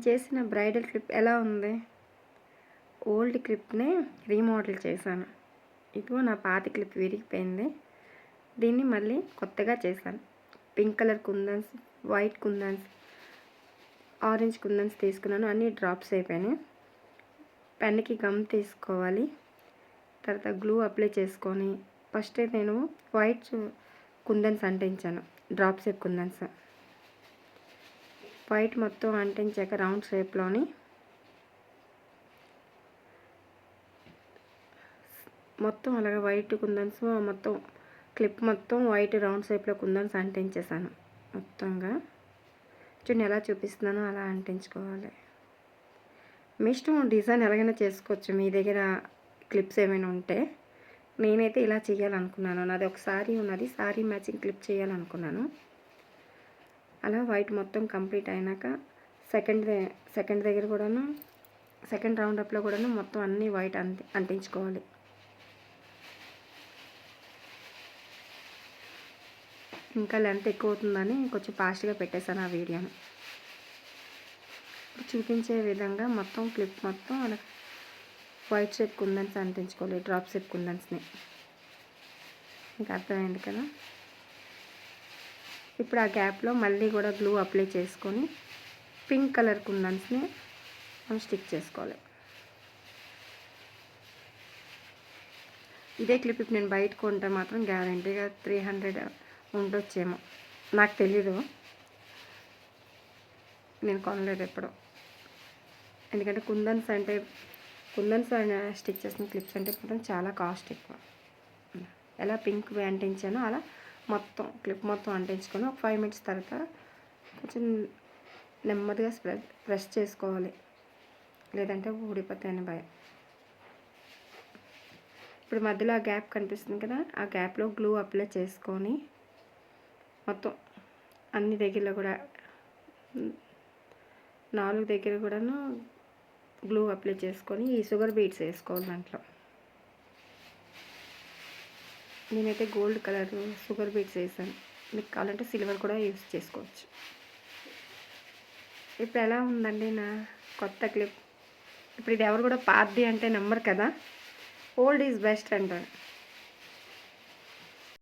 నేను చేసిన bridal clip ఎలా ఉంది? ఓల్డ్ క్లిప్నే రీమోడల్ చేశాను. ఇదిగో నా పాత క్లిప్ విరిగిపోయింది. దీన్ని మళ్ళీ కొత్తగా చేశాను. Pink colour kundans white kundans orange kundans తీసుకున్నాను. అన్నీ డ్రాప్స్ అయిపోయినాయి. పెన్కి గమ్ తీసుకోవాలి. తర్వాత గ్లూ అప్లై చేసుకొని ఫస్ట్ నేను వైట్ కుందన్స్ అంటించాను. డ్రాప్స్ కుందన్స్. వైట్ మొత్తం అంటించాక రౌండ్ షేప్లోని మొత్తం అలాగే వైట్ కుందన్స్ మొత్తం క్లిప్ మొత్తం వైట్ రౌండ్ షేప్లో కుందన్స్ అంటించేసాను మొత్తంగా. చూడండి ఎలా చూపిస్తున్నానో అలా అంటించుకోవాలి. మీ ఇష్టం డిజైన్ ఎలాగైనా చేసుకోవచ్చు. మీ దగ్గర క్లిప్స్ ఏమైనా ఉంటే నేనైతే ఇలా చేయాలనుకున్నాను. నాది ఒక సారీ ఉన్నది. సారీ మ్యాచింగ్ క్లిప్ చేయాలనుకున్నాను. అలా వైట్ మొత్తం కంప్లీట్ అయినాక సెకండ్ సెకండ్ దగ్గర కూడాను సెకండ్ రౌండ్ అప్లో కూడాను మొత్తం అన్నీ వైట్ అంటి అంటించుకోవాలి. ఇంకా లెంత్ ఎక్కువ అవుతుందని కొంచెం ఫాస్ట్గా పెట్టేశాను ఆ వీడియోని. చూపించే విధంగా మొత్తం క్లిప్ మొత్తం అలా వైట్ షేప్ కుందన్స్ అంటించుకోవాలి డ్రాప్ షేప్ కుందన్స్ని. ఇంకా అర్థమైంది కదా? ఇప్పుడు ఆ గ్యాప్లో మళ్ళీ కూడా గ్లూ అప్లై చేసుకొని పింక్ కలర్ కుందన్స్ని మనం స్టిక్ చేసుకోవాలి. ఇదే క్లిప్ ఇప్పుడు నేను బయట కొంటే మాత్రం గ్యారంటీగా త్రీ హండ్రెడ్ ఉండొచ్చేమో. నాకు తెలీదు. నేను కొనలేదు ఎప్పుడు. ఎందుకంటే కుందన్స్ అంటే కుందన్స్ స్టిచ్ చేసిన క్లిప్స్ అంటే మాత్రం చాలా కాస్ట్ ఎక్కువ. ఎలా పింక్ అంటించానో అలా మొత్తం క్లిప్ మొత్తం అంటించుకొని ఒక ఫైవ్ మినిట్స్ తర్వాత కొంచెం నెమ్మదిగా స్ప్రెడ్ ప్రెస్ చేసుకోవాలి. లేదంటే ఊడిపోతాయని భయం. ఇప్పుడు మధ్యలో ఆ గ్యాప్ కనిపిస్తుంది కదా ఆ గ్యాప్లో గ్లూ అప్లై చేసుకొని మొత్తం అన్ని దగ్గరలో కూడా నాలుగు దగ్గర కూడాను గ్లూ అప్లై చేసుకొని ఈ షుగర్ బీట్స్ వేసుకోవాలి దాంట్లో. నేనైతే గోల్డ్ కలర్ షుగర్ బీట్స్ వేసాను. మీకు కావాలంటే సిల్వర్ కూడా యూస్ చేసుకోవచ్చు. ఇప్పుడు ఎలా ఉందండి నా కొత్త క్లిప్? ఇప్పుడు ఇది ఎవరు కూడా పార్టీ అంటే నమ్మరు కదా? ఓల్డ్ ఈజ్ బెస్ట్ అంటారు.